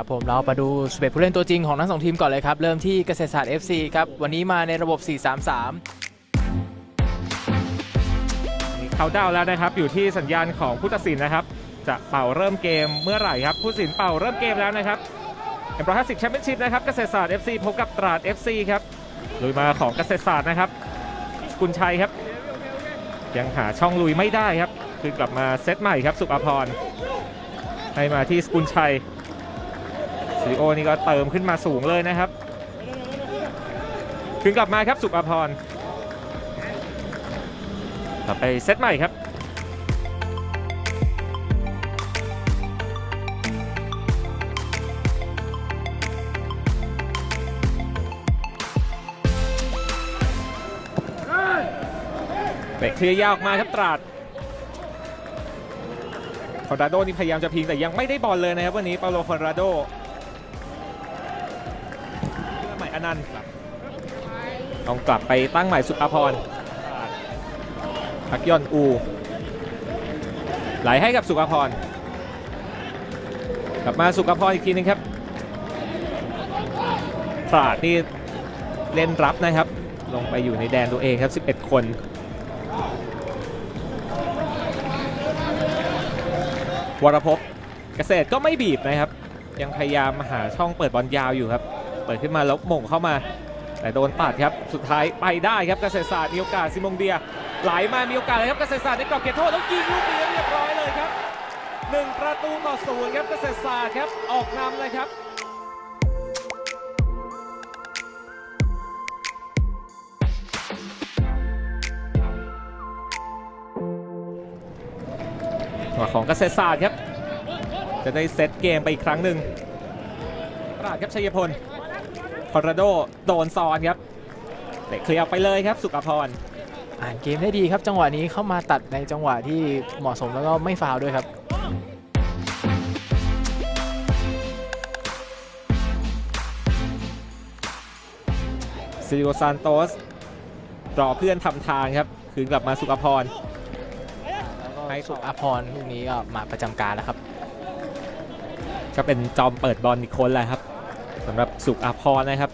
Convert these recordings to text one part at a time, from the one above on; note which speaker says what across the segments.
Speaker 1: ครับผมเรามาดูสเปซผู้เล่นตัวจริงของทั้งสองทีมก่อนเลยครับ เริ่มที่เกษตรศาสตร์ FC ครับ วันนี้มาในระบบ 4-3-3
Speaker 2: เขาดาวแล้วนะครับ อยู่ที่สัญญาณของผู้ตัดสินนะครับ จะเป่าเริ่มเกมเมื่อไหร่ครับ ผู้ตัดสินเป่าเริ่มเกมแล้วนะครับเอ็มร้อยห้าสิบแชมเปี้ยนชิพนะครับเกษตรศาสตร์ FC พบกับตราด FC ครับลุยมาของเกษตรศาสตร์นะครับ กุลชัยครับ ยังหาช่องลุยไม่ได้ครับ คือกลับมาเซตใหม่ครับ สุภาพรให้มาที่สกุลชัย ซีโอนี่ก็เติมขึ้นมาสูงเลยนะครับคืนกลับมาครับสุภพรกลับไปเซตใหม่ครับเบรกเคลียร์ยาวออกมาครับตราดคอนราโดนี่พยายามจะพิงแต่ยังไม่ได้บอลเลยนะครับวันนี้เปาโลคอนราโด อนันต์ต้องกลับไปตั้งใหม่สุภาพรพักยอนอูไหลให้กับสุภพรกลับมาสุภพรอีกทีนึงครับตราดนี่เล่นรับนะครับ ลงไปอยู่ในแดนตัวเองครับ 11 คนวรพบเกษตรก็ไม่บีบนะครับ ยังพยายามหาช่องเปิดบอลยาวอยู่ครับ เปิดขึ้นมาแล้วหม่งเข้ามา แต่โดนตัดครับ สุดท้ายไปได้ครับเกษตรศาสตร์มีโอกาสซิมงเดียไหลมามีโอกาสเลยครับเกษตรศาสตร์ในกรอบเขตโทษแล้วยิงลูกนี้เรียบร้อยเลยครับหนึ่งประตูต่อศูนย์ครับเกษตรศาสตร์ครับออกนำเลยครับของเกษตรศาสตร์ครับ จะได้เซตเกมไปอีกครั้งหนึ่งปราดครับชัยพล อร์ราโดโดนซอนครับเตะเคลียร์ไปเลยครับสุขพร
Speaker 1: อ่านเกมได้ดีครับจังหวะนี้เข้ามาตัดในจังหวะที่เหมาะสมแล้วก็ไม่ฟาวล์ด้วยครับ
Speaker 2: ซิลิโอซานโตสรอเพื่อนทำทางครับ คืนกลับมาสุขพร
Speaker 1: ให้สุอภรลูกนี้ก็มาประจำการแล้วครับ
Speaker 2: ก็เป็นจอมเปิดบอลอีกคนแหละครับ สำหรับสุขอาพรนะครับ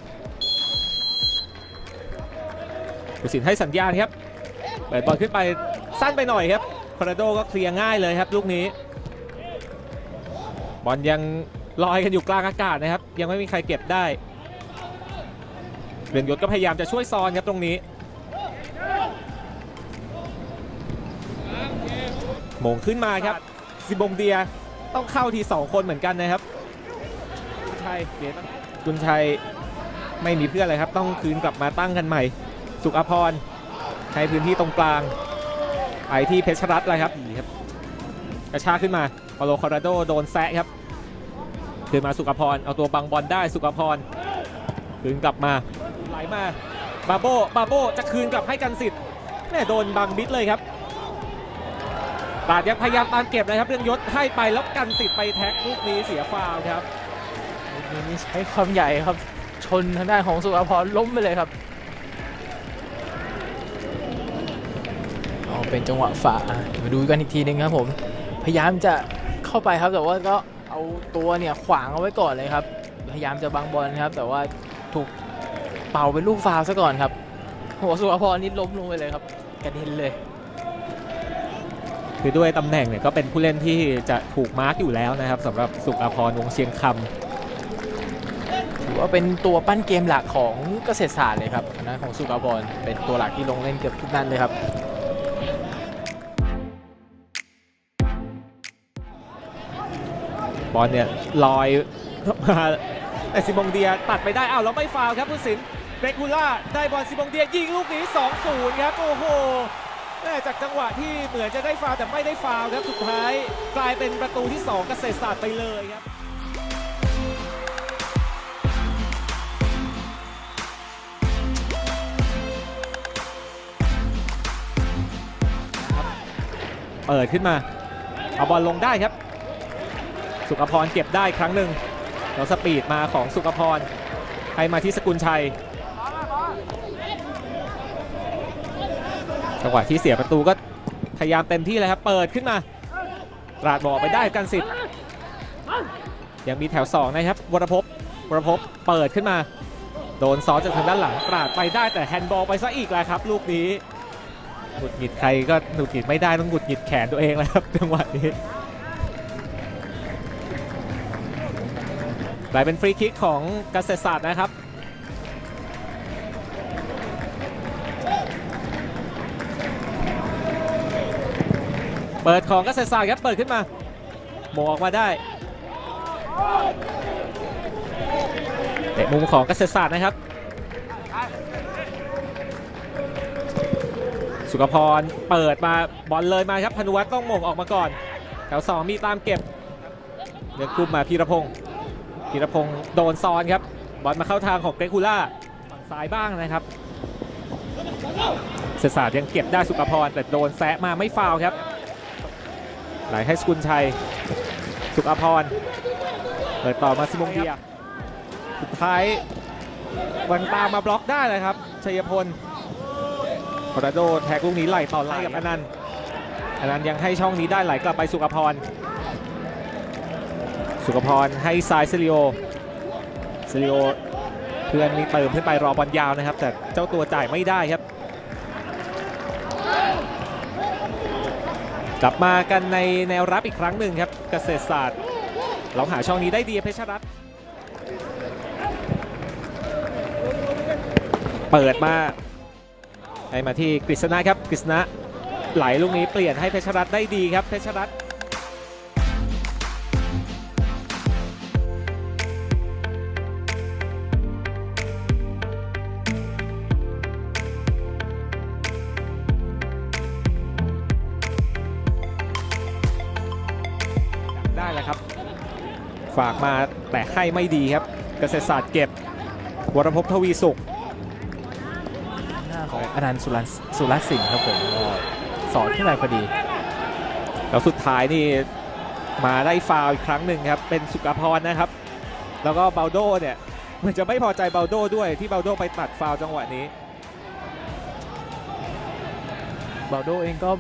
Speaker 2: ผู้สินให้สัญญาณครับเปิดบอลขึ้นไปสั้นไปหน่อยครับคอร์โดก็เคลียร์ง่ายเลยครับลูกนี้บอลยังลอยกันอยู่กลางอากาศนะครับ ยังไม่มีใครเก็บได้เรืองยศก็พยายามจะช่วยซอนครับตรงนี้โมงขึ้นมาครับซิบงเดียต้องเข้าที 2 คนเหมือนกันนะครับคุณชัยเสียตั้ง คุณชัยไม่มีเพื่อนเลยครับ ต้องคืนกลับมาตั้งกันใหม่ สุขอภรให้พื้นที่ตรงกลางไปที่เพชรรัตน์เลยครับนี่ครับกระชากขึ้นมาปาโลคอร์ราโดโดนแซะครับคืนมาสุขอภรเอาตัวบังบอลได้สุขอภรคืนกลับมาไหลมาบาโบบาโบจะคืนกลับให้กันสิทธิ์แม่โดนบังบิดเลยครับปราดยังพยายามตามเก็บนะครับเรื่องยศให้ไปแล้วกันสิทธิ์ไปแท็กลูกนี้เสียฟาวล์ครับ
Speaker 1: ลูกนี้ใช้ความใหญ่ครับ ชนทางด้านของสุอภรล้มไปเลยครับเอาเป็นจังหวะฝ่ามาดูกันอีกทีหนึงครับผม พยายามจะเข้าไปครับแต่ว่าก็เอาตัวเนี่ยขวางเอาไว้ก่อนเลยครับ พยายามจะบังบอลครับ แต่ว่าถูกเป่าเป็นลูกฟาวซะก่อนครับหัวสุอภรนี่ล้มลงไปเลยครับกระเด็นเลย
Speaker 2: คือด้วยตำแหน่งเนี่ยก็เป็นผู้เล่นที่จะถูกมาร์กอยู่แล้วนะครับสำหรับสุขอภรวงเชียงค
Speaker 1: ถือ ว่าเป็นตัวปั้นเกมหลักของเกษตรศาสตร์เลยครับทางด้านของสุกาบอลเป็นตัวหลักที่ลงเล่นเกือบทุกนัดเลยครับ
Speaker 2: บอลเนี่ยลอยมาแต่ซิมงเดียตัดไปได้อ้าวแล้วไม่ฟาวครับผู้สินเรกูล่าได้บอลซิมงเดียยิงลูกนี้ 2-0 ครับ โอ้โหแม่จากจังหวะที่เหมือนจะได้ฟาวแต่ไม่ได้ฟาวครับสุดท้าย กลายเป็นประตูที่ 2 เกษตรศาสตร์ไปเลยครับ เปิดขึ้นมาเอาบอลลงได้ครับ สุขพรเก็บได้ครั้งหนึ่งแล้วสปีดมาของสุขพรให้มาที่สกุลชัยจังหวะที่เสียประตูก็พยายามเต็มที่เลยครับ เปิดขึ้นมาตราดบอกไปได้กันสิทธิ์ยังมีแถว 2 นะครับ วรภพวรภพเปิดขึ้นมา โดนซ้อจากทางด้านหลังปราดไปได้แต่แฮนด์บอลไปซะอีกแล้วครับ ลูกนี้ หงุดหงิดใครก็หงุดหงิดไม่ได้ต้องหงุดหงิดแขนตัวเองแล้วครับจังหวะนี้กลายเป็นฟรีคิกของเกษตรศาสตร์นะครับเปิดของเกษตรศาสตร์ครับเปิดขึ้นมาโมงออกมาได้เตะมุมของเกษตรศาสตร์นะครับ สุขพรเปิดมาบอลเลยมาครับพนุวัฒน์ต้องโมงออกมาก่อน แถว2มีตามเก็บเลือกคุมมาพีรพงศ์พีรพงศ์โดนซ้อนครับ บอลมาเข้าทางของเกรกูล่าฝั่งซ้ายบ้างนะครับเศรษฐศาสตร์ยังเก็บได้สุขพรแต่โดนแซะมาไม่ฟาวครับไหลให้สกุลชัย สุขอภรเปิดต่อมาซิมงเดียสุดท้ายวันตามมาบล็อกได้เลยครับชัยพล โคราโดแท็กลูกนี้ไหลต่อไหลกับอนันต์อนันต์ยังให้ช่องนี้ได้ไหลกลับไปสุขพร สุขพรให้ซายเซริโอเซริโอเพื่อนมีเติมขึ้นไปรอบอลยาวนะครับ แต่เจ้าตัวจ่ายไม่ได้ครับ กลับมากันในแนวรับอีกครั้งหนึ่งครับเกษตรศาสตร์ เราหาช่องนี้ได้ดีเพชรรัตน์เปิดมา ให้มาที่กฤษณะครับกฤษณะไหลลูกนี้เปลี่ยนให้เพชรรัตน์ได้ดีครับเพชรรัตน์ได้แล้วครับ ฝากมาแต่ให้ไม่ดีครับ เกษตรศาสตร์เก็บ วรภพทวีสุข
Speaker 1: ของอนันต์สุรันสุรสิงห์ครับผมสอนขึ้นไปพอดี
Speaker 2: แล้วสุดท้ายนี่มาได้ฟาวอีกครั้งหนึ่งครับ เป็นสุกพรนะครับ แล้วก็เบลโดเนี่ยเหมือนจะไม่พอใจเบลโดด้วยที่เบลโดไปตัดฟาวจังหวะนี้เบา
Speaker 1: โดเองก็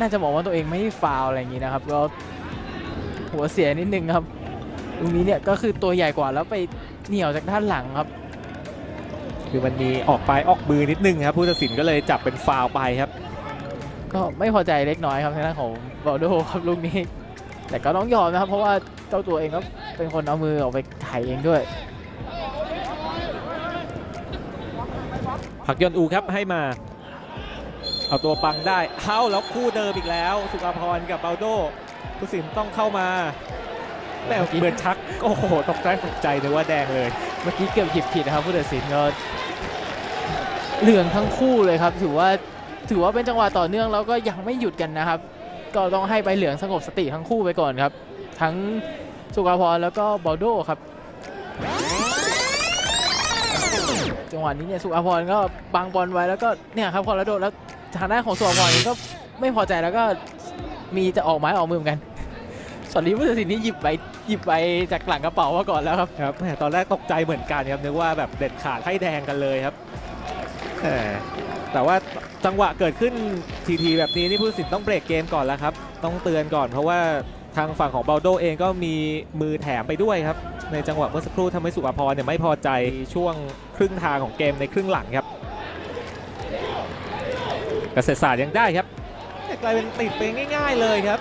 Speaker 1: น่าจะบอกว่าตัวเองไม่ได้ฟาวอะไรอย่างนี้นะครับก็หัวเสียนิดนึงครับตรงนี้เนี่ยก็คือตัวใหญ่กว่าแล้วไปเหนี่ยวจากด้านหลังครับ
Speaker 2: คือมันมีออกไปออกมือนิดนึงครับผู้ตัดสินก็เลยจับเป็นฟาวล์ไปครับ
Speaker 1: ก็ไม่พอใจเล็กน้อยครับทางด้านของบาโดครับลูกนี้ แต่ก็ต้องยอมนะครับ เพราะว่าเจ้าตัวเองก็เป็นคนเอามือออกไปไถ่เองด้วย
Speaker 2: ผักยนต์อูครับให้มา เอาตัวปังได้เข้าแล้วคู่เดิมอีกแล้ว สุกพรกับเบลโดผู้ตัดสินต้องเข้ามา แต่เหมือนชักโอ้โหตกใจตกใจเลยว่าแดงเลย
Speaker 1: เมื่อกี้เกือบหยิบผิดนะครับผู้ตัดสินก็เหลืองทั้งคู่เลยครับ ถือว่าถือว่าเป็นจังหวะต่อเนื่องแล้วก็ยังไม่หยุดกันนะครับ ก็ต้องให้ใบเหลืองสงบสติทั้งคู่ไปก่อนครับ ทั้งสุภาพรแล้วก็บอลโดครับ จังหวะนี้เนี่ยสุภาพรก็บังบอลไว้แล้วก็เนี่ยครับคอร์โดแล้วทางด้านของสุภาพรเองก็ไม่พอใจแล้วก็มีจะออกไม้ออกมือเหมือนกัน ส่วนนี้ผู้ตัดสินนี่หยิบไปหยิบไปจากหลังกระเป๋ามาก่อนแล้วครับ
Speaker 2: ครับแหมตอนแรกตกใจเหมือนกันครับนึกว่าแบบเด็ดขาดให้แดงกันเลยครับแหมแต่ว่าจังหวะเกิดขึ้นทีทีแบบนี้นี่ผู้ตัดสินต้องเบรกเกมก่อนแล้วครับ ต้องเตือนก่อนเพราะว่าทางฝั่งของเบลโดเองก็มีมือแถมไปด้วยครับ ในจังหวะเมื่อสักครู่ทำให้สุภาพรเนี่ยไม่พอใจช่วงครึ่งทางของเกมในครึ่งหลังครับเกษตรศาสตร์ยังได้ครับกลายเป็นติดไปง่าย ๆเลยครับ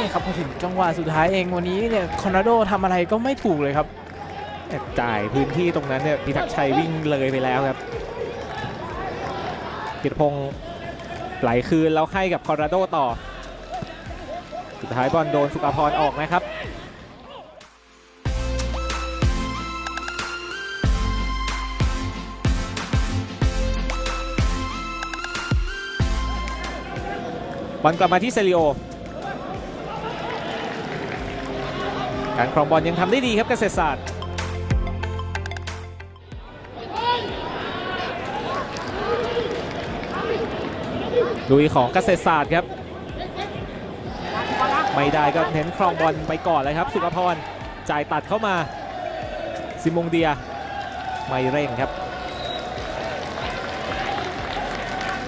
Speaker 1: นี่ครับพอถึงจังหวะสุดท้ายเองวันนี้เนี่ยคอนราโดทำอะไรก็ไม่ถูกเลยครับ
Speaker 2: จ่ายพื้นที่ตรงนั้นเนี่ยพิทักษ์ชัยวิ่งเลยไปแล้วครับกิตพงศ์ไหลคืนแล้วให้กับคอร์ราโดต่อ สุดท้ายบอลโดนสุกพรออกนะครับบอลกลับมาที่เซริโอ การครองบอลยังทำได้ดีครับเกษตรศาสตร์ลุยของเกษตรศาสตร์ครับ ไม่ได้ก็เน้นครองบอลไปก่อนเลยครับ สุขพรจ่ายตัดเข้ามาซิมงเดียไม่เร่งครับ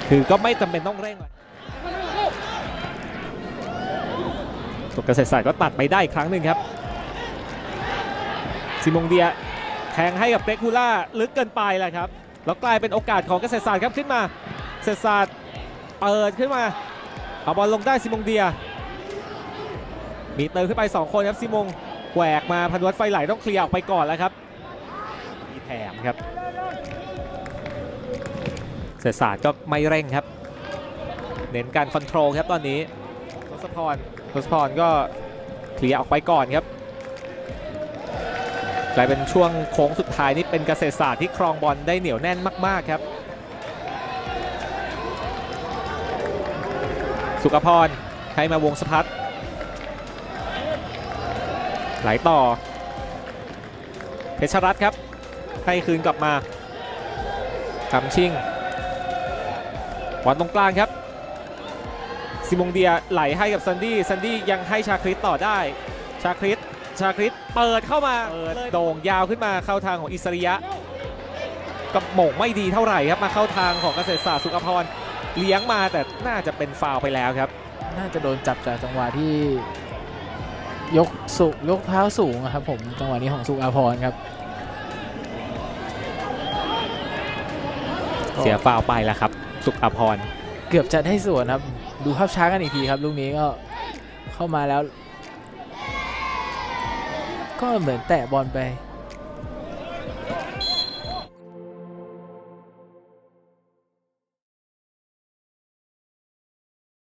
Speaker 2: คือก็ไม่จำเป็นต้องเร่งตัวเกษตรศาสตร์ก็ตัดไปได้อีกครั้งหนึ่งครับ ซิมงเดียแทงให้กับเกรกคูล่าลึกเกินไปแหละครับ แล้วกลายเป็นโอกาสของเกษตรศาสตร์ครับขึ้นมาเกษตรศาสตร์เปิดขึ้นมาเอาบอลลงได้ซิมงเดีย มีเติมขึ้นไป 2 คนครับซิมงแหวกมาพันวัตไฟไหลต้องเคลียร์ออกไปก่อนแล้วครับมีแถมครับเกษตรศาสตร์ก็ไม่เร่งครับ เน้นการคอนโทรลครับตอนนี้ทศพรทศพรก็เคลียร์ออกไปก่อนครับ กลายเป็นช่วงโค้งสุดท้ายนี่เป็นเกษตรศาสตร์ที่ครองบอลได้เหนียวแน่นมาก ๆ ครับ สุขพรให้มาวงสพัดไหลต่อ เพชรรัตครับ ให้คืนกลับมาคำชิงบอลตรงกลางครับซิมงเดียไหลให้กับซันดี้ซันดี้ยังให้ชาคริสต่อได้ ชาคริส ชาคริสเปิดเข้ามาเปิดโด่งยาวขึ้นมาเข้าทางของอิสริยะกับหม่งไม่ดีเท่าไหร่ครับมาเข้าทางของเกษตรศาสตร์สุขพรเลี้ยงมาแต่น่าจะเป็นฟาวล์ไปแล้วครับ
Speaker 1: น่าจะโดนจับจากจังหวะที่ยกสุยกเท้าสูงอะครับผมจังหวะนี้ของสุอาพรครับ
Speaker 2: เสียฟาวล์ไปแล้วครับ สุขอภร
Speaker 1: เกือบจะได้ส่วนครับ ดูภาพช้ากันอีกทีครับลูกนี้ก็เข้ามาแล้ว ก็เหมือนแตะบอลไป